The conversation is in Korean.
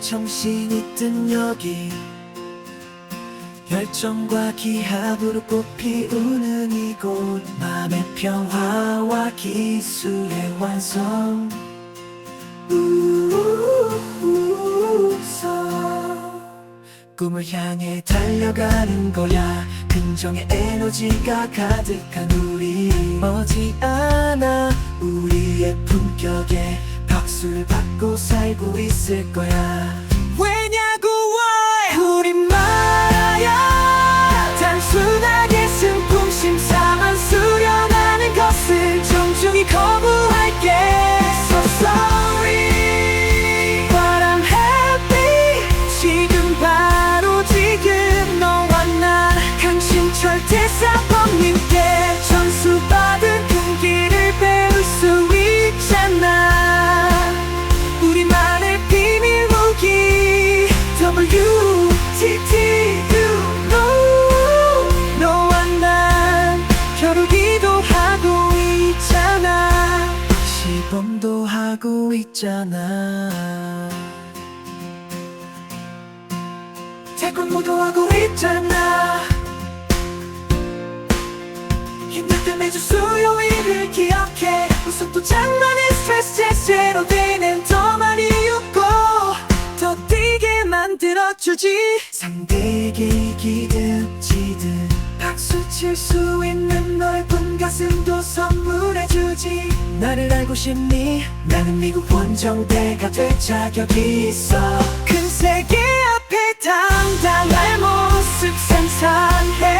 정신이 든 여기. 열정과 기합으로 꽃피우는 이곳. 맘의 평화와 기술의 완성. 우우우서 꿈을 향해 달려가는 거야 긍정의 에너지가 가득한 우리 머지않아 우리의 품격에 박수를 받고 살고 있을 거야 기도 하고 있잖아. 시범도 하고 있잖아. 태권도도 하고 있잖아. 힘들 때 매주 수요일을 기억해. 웃음도 장난이 스트레스 제로 되는 더 많이 웃고 더 뛰게 만들어주지. 상대에게 지든 박수 칠 수 있는 넓은 가슴도 선물해주지. 나를 알고 싶니? 나는 미국 원정대가 될 자격이 있어. 큰 세계 앞에 당당할 모습 상상해.